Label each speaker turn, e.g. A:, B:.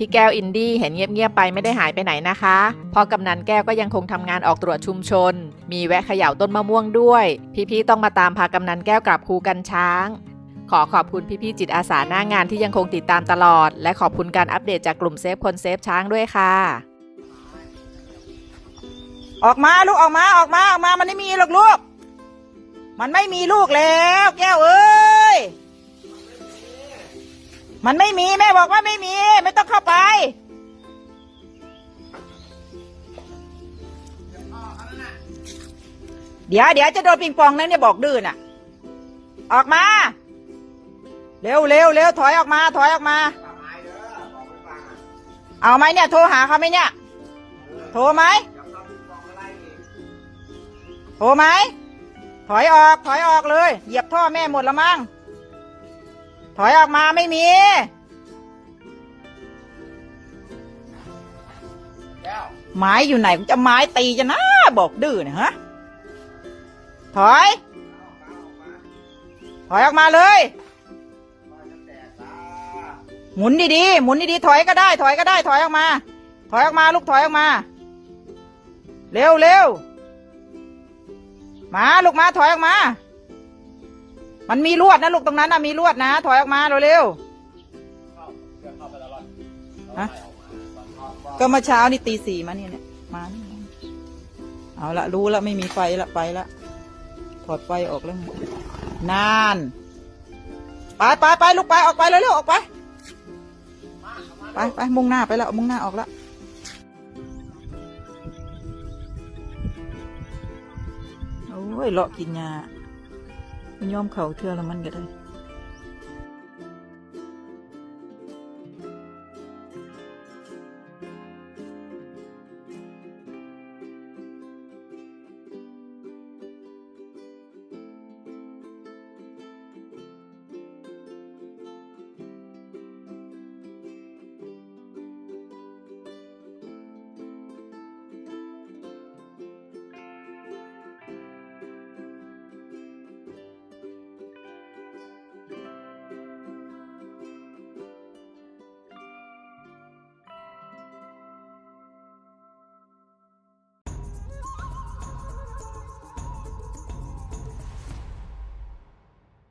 A: พี่แก้วอินดี้เห็นเงียบๆไปไม่ได้หายไปไหนนะคะพอกำนันแก้วก็ยังคงทำงานออกตรวจชุมชน มีแวะเขย่าต้นมะม่วงด้วย พี่ๆต้องมาตามพากำนันแก้วกลับคูกันช้าง ขอขอบคุณพี่ๆจิตอาสาหน้างานที่ยังคงติดตามตลอด และขอบคุณการอัปเดตจากกลุ่มเซฟคนเซฟช้างด้วยค่ะ
B: ออกมาลูกออกมาออกมาออกมามันไม่มีหรอกลูก มันไม่มีลูกแล้ว แก้วเอ้ย มันไม่มีแม่บอกว่าไม่มี ไม่ต้องเข้าไปเดี๋ยวเดี๋ยวจะโดนปิงปองนะเนี่ยบอกดื้อน่ะ ออกมา เร็วเร็วเร็วถอยออกมา ถอยออกมา เอาไหมเนี่ย โทรหาเขาไหมเนี่ย โทรไหมโทรไหมถอยออก ถอยออกเลย เหยียบท่อแม่หมดละมั้ง ถอยออกมาไม่มี ไม้อยู่ไหนกูจะไม้ตีจะนะบอกดื้อเนี่ยฮะ ถอย ถอยออกมาเลย หมุนดีๆ หมุนดีๆ ถอยก็ได้ ถอยก็ได้ ถอยออกมา ถอยออกมาลูกถอยออกมา เร็วเร็วมาลูกมาถอยออกมา มันมีลวดนะลูกตรงนั้นนะมีลวดนะ ถอยออกมาเร็วๆฮะก็เมาเช้านี่ตีสี่มาเนี่ยเนี่ยมานี่เอาละรู้แล้วไม่มีไฟละไปละถอดไฟออกแล้วนานไปไปไปลูกไปออกไปเร็วๆออกไปไปไปมุ่งหน้าไปแล้วมุ่งหน้าออกแล้วโอ้ยเลาะกินยา มันย่อมเข่าเทือแล้วมันก็ได้